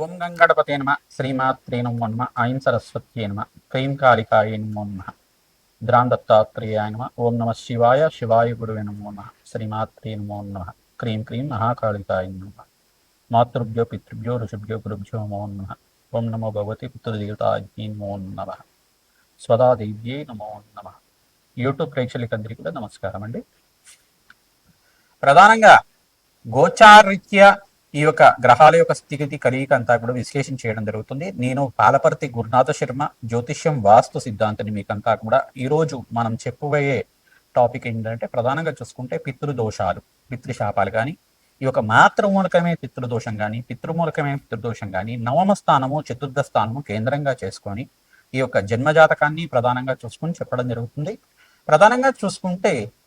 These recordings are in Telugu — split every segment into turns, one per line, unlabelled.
ఓం గంగణపతే నమ. శ్రీమాత్రే నమో నమ. ఐం సరస్వత్యే నమ. క్రీం కాళికాయ నమో నమ. ద్రాం దత్తాత్రేయాయ నమ. ఓం నమ శివాయ శివాయ గురువే నమో నమ. శ్రీమాత్రే నమో నమ. క్రీం క్రీం మహాకాళికాయ నమ. మాతృభ్యో పితృభ్యో ఋషిభ్యో గురుభ్యో నమో నమ. ఓం నమో భగవతి పితృదేవతాజ్ఞే నమో నమ. స్వదాదేవ్యే నమో నమ. యూట్యూబ్ ప్రేక్షకులందరికీ కూడా నమస్కారం అండి. ప్రధానంగా గోచారిత్య ఈ యొక్క గ్రహాల యొక్క స్థితిగతి కలియిక అంతా కూడా విశ్లేషణ చేయడం జరుగుతుంది. నేను పాలపర్తి గురునాథ శర్మ జ్యోతిష్యం వాస్తు సిద్ధాంతిని మీకంతా కూడా ఈరోజు మనం చెప్పబోయే టాపిక్ ఏంటంటే ప్రధానంగా చూసుకుంటే పితృదోషాలు పితృశాపాలు కానీ ఈ యొక్క మాతృమూలకమే పితృదోషం కానీ పితృమూలకమే పితృదోషం కానీ నవమ స్థానము చతుర్థ స్థానము కేంద్రంగా చేసుకొని ఈ యొక్క జన్మజాతకాన్ని ప్రధానంగా చూసుకొని చెప్పడం జరుగుతుంది. ప్రధానంగా చూసుకుంటే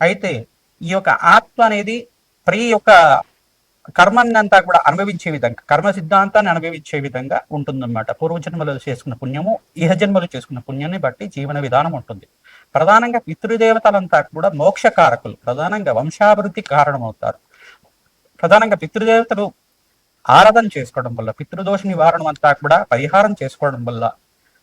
అయితే ఈ యొక్క ఆత్మ అనేది ప్రతి యొక్క కర్మాన్ని అంతా కూడా అనుభవించే విధంగా కర్మ సిద్ధాంతాన్ని అనుభవించే విధంగా ఉంటుందన్నమాట. పూర్వజన్మలో చేసుకున్న పుణ్యము ఇహ జన్మలో చేసుకున్న పుణ్యాన్ని బట్టి జీవన విధానం ఉంటుంది. ప్రధానంగా పితృదేవతలంతా కూడా మోక్షకారకులు ప్రధానంగా వంశాభివృద్ధి కారణమవుతారు. ప్రధానంగా పితృదేవతలు ఆరాధన చేసుకోవడం వల్ల పితృదోష నివారణ అంతా కూడా పరిహారం చేసుకోవడం వల్ల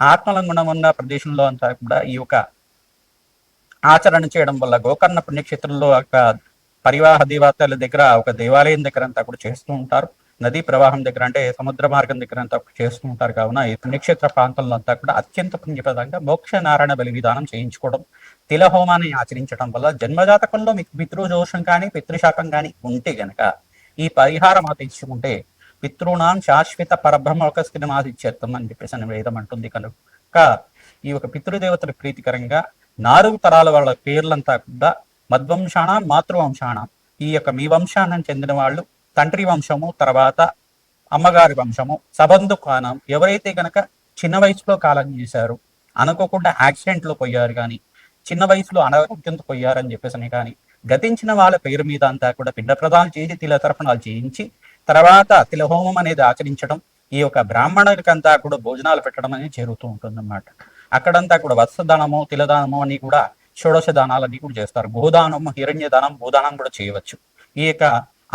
ఆత్మలింగం ఉన్న ప్రదేశంలో అంతా కూడా ఈ యొక్క ఆచరణ చేయడం వల్ల గోకర్ణ పుణ్యక్షేత్రంలో ఒక పరివాహ దేవతల దగ్గర ఒక దేవాలయం దగ్గర అంతా కూడా చేస్తూ ఉంటారు. నదీ ప్రవాహం దగ్గర అంటే సముద్ర మార్గం దగ్గర అంతా చేస్తూ ఉంటారు. కావున ఈ పుణ్యక్షేత్ర ప్రాంతంలో అంతా కూడా అత్యంత పుణ్యప్రదంగా మోక్ష నారాయణ బలి విధానం చేయించుకోవడం తిల హోమాన్ని ఆచరించడం వల్ల జన్మజాతకంలో మీకు పితృదోషం కానీ పితృశాపం కానీ ఉంటే గనక ఈ పరిహారం ఆచరించుకుంటే పితృణాం శాశ్వత పరబ్రహ్మ ఒక స్థితిమాదిచ్చేత్తం అని చెప్పేసి అని వేదం అంటుంది కనుక. ఈ యొక్క పితృదేవతల ప్రీతికరంగా నాలుగు తరాల వాళ్ళ పేర్లంతా కూడా మద్వంశాణ మాతృవంశాణ ఈ యొక్క మీ వంశానం చెందిన వాళ్ళు తండ్రి వంశము తర్వాత అమ్మగారి వంశము సబంధు కానం ఎవరైతే గనక చిన్న వయసులో కాలం చేశారు అనుకోకుండా యాక్సిడెంట్లో పోయారు కానీ చిన్న వయసులో అనారోగ్యంతో పోయారని చెప్పేసి కానీ గతించిన వాళ్ళ పేరు మీద అంతా కూడా పిండ ప్రదానం చేసి తిల తర్పణాలు చేయించి తర్వాత తిలహోమం అనేది ఆచరించడం ఈ యొక్క బ్రాహ్మణులకంతా కూడా భోజనాలు పెట్టడం అనేది జరుగుతూ ఉంటుంది అన్నమాట అక్కడంతా కూడా వత్సదానము తిలదానము అని కూడా షోడశ దానాలన్నీ కూడా చేస్తారు. గోదానము హిరణ్య దానం భూదానం కూడా చేయవచ్చు. ఈ యొక్క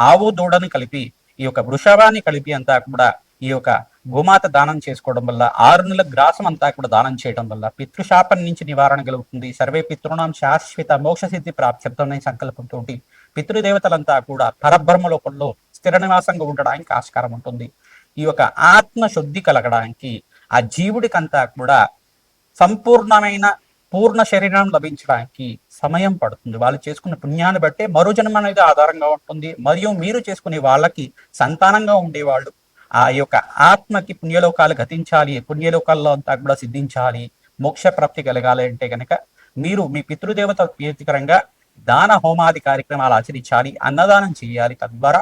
ఆవు దూడని కలిపి ఈ యొక్క వృషభాన్ని కలిపి అంతా కూడా ఈ యొక్క గోమాత దానం చేసుకోవడం వల్ల ఆరు నెలల గ్రాసం అంతా కూడా దానం చేయడం వల్ల పితృశాపం నుంచి నివారణ కలుగుతుంది. సర్వే పితృణం శాశ్వత మోక్ష సిద్ధి ప్రాప్త్యర్థం సంకల్పంతో పితృదేవతలంతా కూడా పరబ్రహ్మ లోపంలో స్థిర నివాసంగా ఉండడానికి ఆస్కారం ఉంటుంది. ఈ యొక్క ఆత్మ శుద్ధి కలగడానికి ఆ జీవుడికంతా కూడా సంపూర్ణమైన పూర్ణ శరీరం లభించడానికి సమయం పడుతుంది. వాళ్ళు చేసుకున్న పుణ్యాన్ని బట్టే మరో జన్మ అనేది ఆధారంగా ఉంటుంది. మరియు మీరు చేసుకునే వాళ్ళకి సంతానంగా ఉండేవాళ్ళు ఆ యొక్క ఆత్మకి పుణ్యలోకాలు గతించాలి పుణ్యలోకాల్లో అంతా కూడా సిద్ధించాలి మోక్ష ప్రాప్తి కలగాలి అంటే కనుక మీరు మీ పితృదేవత ప్రీతికరంగా దాన హోమాది కార్యక్రమాలు ఆచరించాలి అన్నదానం చేయాలి తద్వారా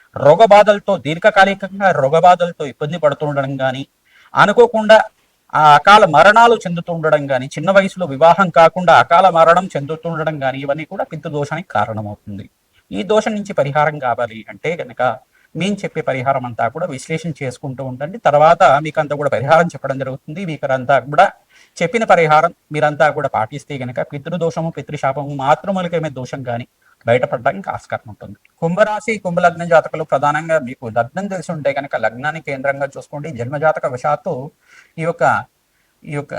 రోగబాధలతో దీర్ఘకాలికంగా రోగబాధలతో ఇబ్బంది పడుతుండడం కానీ అనుకోకుండా ఆ అకాల మరణాలు చెందుతుండడం కానీ చిన్న వయసులో వివాహం కాకుండా అకాల మరణం చెందుతుండడం కానీ ఇవన్నీ కూడా దోషానికి కారణమవుతుంది. ఈ దోషం నుంచి పరిహారం కావాలి అంటే కనుక మేము చెప్పే పరిహారం అంతా కూడా విశ్లేషణ చేసుకుంటూ ఉండండి. తర్వాత మీకు అంతా కూడా పరిహారం చెప్పడం జరుగుతుంది. మీకు అంతా కూడా చెప్పిన పరిహారం మీరంతా కూడా పాటిస్తే కనుక పితృదోషము పితృశాపము మాతృమూలికమే దోషం కానీ బయటపడడానికి ఆస్కారం ఉంటుంది. కుంభరాశి కుంభలగ్న జాతకులు ప్రధానంగా మీకు లగ్నం తెలిసి ఉంటే కనుక లగ్నాన్ని కేంద్రంగా చూసుకోండి. జన్మజాతక వశాత్తు ఈ యొక్క ఈ యొక్క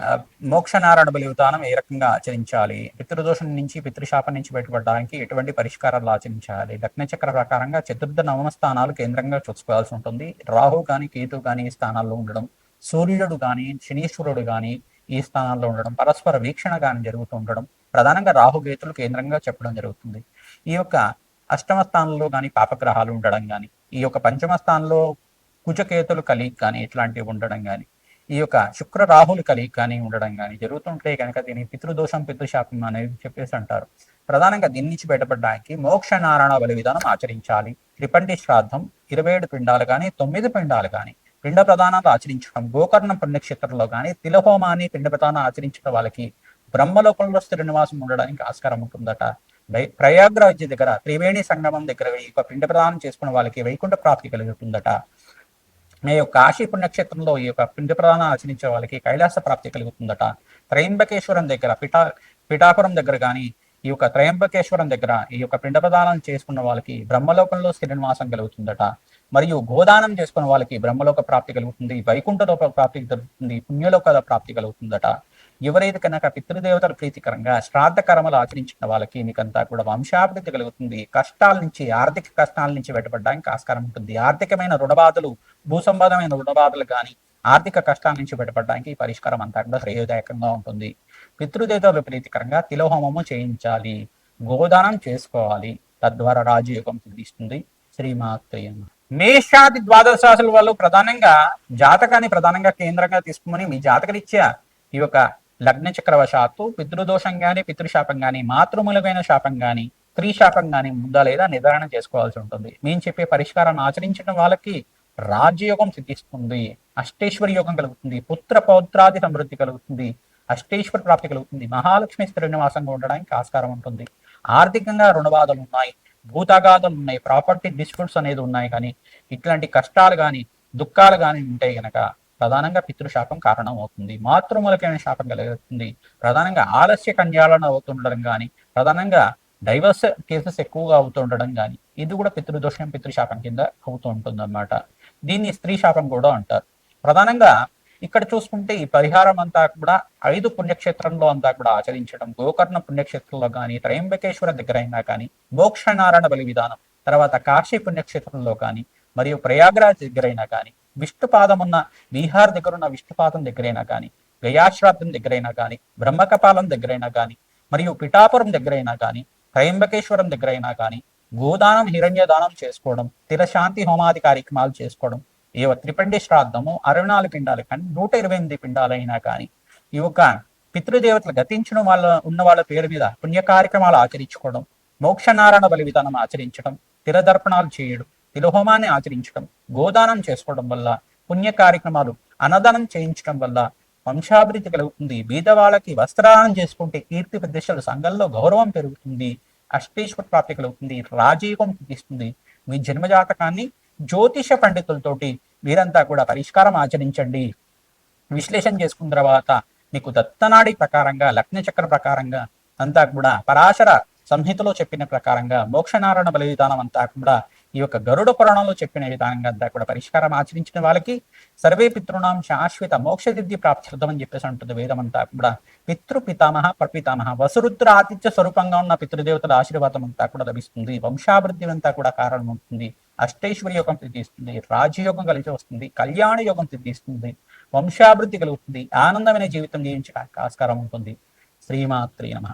మోక్షనారాయణ బలి విధానం ఏ రకంగా ఆచరించాలి? పితృదోషం నుంచి పితృశాపం నుంచి బయటపడడానికి ఎటువంటి పరిష్కారాలు ఆచరించాలి? లగ్న చక్ర ప్రకారంగా చతుర్థ నవమ స్థానాలు కేంద్రంగా చూసుకోవాల్సి ఉంటుంది. రాహు కానీ కేతు కానీ ఈ స్థానాల్లో ఉండడం సూర్యుడు కానీ శనీశ్వరుడు కానీ ఈ స్థానాల్లో ఉండడం పరస్పర వీక్షణ కానీ జరుగుతూ ఉండడం ప్రధానంగా రాహుకేతులు కేంద్రంగా చెప్పడం జరుగుతుంది. ఈ యొక్క అష్టమ స్థానంలో కానీ పాపగ్రహాలు ఉండడం కానీ ఈ యొక్క పంచమ స్థానంలో కుజకేతులు కలిగి కానీ ఇట్లాంటివి ఉండడం కానీ ఈ యొక్క శుక్ర రాహులు కలిగి కానీ ఉండడం కానీ జరుగుతుంటే కనుక దీని పితృదోషం పితృశాపం అనేది చెప్పేసి అంటారు. ప్రధానంగా దీని నుంచి బయటపడడానికి మోక్ష నారాయణ బలి విధానం ఆచరించాలి. త్రిపండి శ్రాద్ధం ఇరవై ఏడు పిండాలు కానీ తొమ్మిది పిండాలు కానీ పిండ ప్రధానాలు ఆచరించడం గోకర్ణం పుణ్యక్షేత్రంలో కానీ తిలహోమాన్ని పిండ ప్రధానం ఆచరించడం వాళ్ళకి బ్రహ్మలోకంలో స్థిర నివాసం ఉండడానికి ఆస్కారం ఉంటుందట. ప్రయాగ్రాజ్ దగ్గర త్రివేణి సంగమం దగ్గర ఈ యొక్క పిండ ప్రదానం చేసుకున్న వాళ్ళకి వైకుంఠ ప్రాప్తి కలుగుతుందట. మీ యొక్క కాశీ పుణ్యక్షేత్రంలో ఈ యొక్క పిండ ప్రదానం ఆచరించే వాళ్ళకి కైలాస ప్రాప్తి కలుగుతుందట. త్రయంబకేశ్వరం దగ్గర పిఠా పిఠాపురం దగ్గర కానీ ఈ యొక్క త్రయంబకేశ్వరం దగ్గర ఈ యొక్క పిండ ప్రదానం చేసుకున్న వాళ్ళకి బ్రహ్మలోకంలో శ్రీనివాసం కలుగుతుందట. మరియు గోదానం చేసుకున్న వాళ్ళకి బ్రహ్మలోక ప్రాప్తి కలుగుతుంది వైకుంఠలోక ప్రాప్తి కలుగుతుంది పుణ్యలోక ప్రాప్తి కలుగుతుందట. ఎవరైతే కనుక పితృదేవతల ప్రీతికరంగా శ్రాద్ధ కర్మలు ఆచరించిన వాళ్ళకి మీకంతా కూడా వంశాభివృద్ధి కలుగుతుంది. కష్టాల నుంచి ఆర్థిక కష్టాల నుంచి బయటపడడానికి ఆస్కారం ఉంటుంది. ఆర్థికమైన రుణబాధలు భూసంబంధమైన రుణబాధలు కానీ ఆర్థిక కష్టాల నుంచి బయటపడడానికి ఈ పరిష్కారం అంతా కూడా శ్రేయోదాయకంగా ఉంటుంది. పితృదేవతల ప్రీతికరంగా తిలోహోమము చేయించాలి. గోదానం చేసుకోవాలి. తద్వారా రాజయోగం సిద్ధిస్తుంది. శ్రీమాత్రేయ మేషాది ద్వాదశ రాశుల వాళ్ళు ప్రధానంగా జాతకాన్ని ప్రధానంగా కేంద్రంగా తీసుకుని మీ జాతకరీత్యా ఈ యొక్క లగ్న చక్రవశాత్తు పితృదోషం గాని పితృశాపం గాని మాతృమూలమైన శాపం గాని స్త్రీ శాపం గాని ఉందా లేదా నిర్ధారణ చేసుకోవాల్సి ఉంటుంది. మేము చెప్పే పరిష్కారాన్ని ఆచరించిన వాళ్ళకి రాజ్యయోగం సిద్ధిస్తుంది అష్టేశ్వరి యోగం కలుగుతుంది పుత్ర పౌత్రాది సమృద్ధి కలుగుతుంది అష్టేశ్వర ప్రాప్తి కలుగుతుంది మహాలక్ష్మి స్థిర నివాసంగా ఉండడానికి ఆస్కారం ఉంటుంది. ఆర్థికంగా రుణబాధలు ఉన్నాయి భూతగాథలు ఉన్నాయి ప్రాపర్టీ డిస్ప్యూట్స్ అనేది ఉన్నాయి కానీ ఇట్లాంటి కష్టాలు కానీ దుఃఖాలు కానీ ఉంటాయి గనక ప్రధానంగా పితృశాపం కారణం అవుతుంది. మాతృమూలకమైన శాపం కలుగుతుంది ప్రధానంగా ఆలస్య కన్యాలను అవుతుండడం కానీ ప్రధానంగా డైవర్స్ కేసెస్ ఎక్కువగా అవుతుండడం కానీ ఇది కూడా పితృదోషం పితృశాపం కింద అవుతూ ఉంటుంది అనమాట దీన్ని స్త్రీ శాపం కూడా అంటారు. ప్రధానంగా ఇక్కడ చూసుకుంటే ఈ పరిహారం అంతా కూడా ఐదు పుణ్యక్షేత్రంలో అంతా కూడా ఆచరించడం గోకర్ణ పుణ్యక్షేత్రంలో కానీ త్రయంబకేశ్వర దగ్గర అయినా కానీ మోక్షనారాయణ బలి విధానం తర్వాత కాశీ పుణ్యక్షేత్రంలో కానీ మరియు ప్రయాగరాజ్ దగ్గరైనా కానీ విష్ణుపాదమున్న బీహార్ దగ్గర ఉన్న విష్ణుపాదం దగ్గరైనా కానీ గయాశ్రాద్ధం దగ్గరైనా కానీ బ్రహ్మకపాలం దగ్గరైనా కానీ మరియు పిఠాపురం దగ్గరైనా కానీ త్రయంబకేశ్వరం దగ్గరైనా కానీ గోదానం హిరణ్యదానం చేసుకోవడం తిరశాంతి హోమాది కార్యక్రమాలు చేసుకోవడం ఏ త్రిపండి శ్రాద్ధము అరవై నాలుగు పిండాలు కానీ నూట ఇరవై ఎనిమిది పిండాలైనా కానీ ఈ యొక్క పితృదేవతలు గతించిన వాళ్ళ ఉన్న వాళ్ళ పేరు మీద పుణ్య కార్యక్రమాలు ఆచరించుకోవడం మోక్షనారాయణ బలి విధానం ఆచరించడం తిరదర్పణాలు చేయడం తిలహోమాన్ని ఆచరించడం గోదానం చేసుకోవడం వల్ల పుణ్య కార్యక్రమాలు అన్నదానం చేయించడం వల్ల వంశాభివృద్ధి కలుగుతుంది. బీదవాళ్ళకి వస్త్రదానం చేసుకుంటే కీర్తి ప్రదేశాలు సంఘంలో గౌరవం పెరుగుతుంది. అష్టేశ్వర ప్రాప్తి కలుగుతుంది. రాజయోగం సిద్ధిస్తుంది. మీ జన్మజాతకాన్ని జ్యోతిష పండితులతోటి మీరంతా కూడా పరిష్కారం ఆచరించండి. విశ్లేషణ చేసుకున్న తర్వాత మీకు దత్తనాడి ప్రకారంగా లగ్న చక్ర ప్రకారంగా అంతా కూడా పరాశర సంహితలో చెప్పిన ప్రకారంగా మోక్షనారాయణ బలి విధానం అంతా కూడా ఈ యొక్క గరుడ పురాణంలో చెప్పిన విధానంగా అంతా కూడా పరిష్కారం ఆచరించిన వాళ్ళకి సర్వే పితృణాం శాశ్వత మోక్ష సిద్ధి ప్రాప్తిర్థం అని చెప్పేసి ఉంటుంది వేదం అంతా కూడా. పితృ పితామహ ప్రపితామహ వసురుద్ర ఆతిథ్య స్వరూపంగా ఉన్న పితృదేవతల ఆశీర్వాదం అంతా కూడా లభిస్తుంది. వంశాభివృద్ధి అంతా కూడా కారణం ఉంటుంది అష్టైశ్వర్య యోగం సిద్ధిస్తుంది. రాజయోగం కలిసి వస్తుంది. కళ్యాణ యోగం సిద్ధిస్తుంది. వంశాభివృద్ధి కలుగుతుంది. ఆనందమైన జీవితం జీవించడానికి ఆస్కారం ఉంటుంది. శ్రీమాత్రి నమ.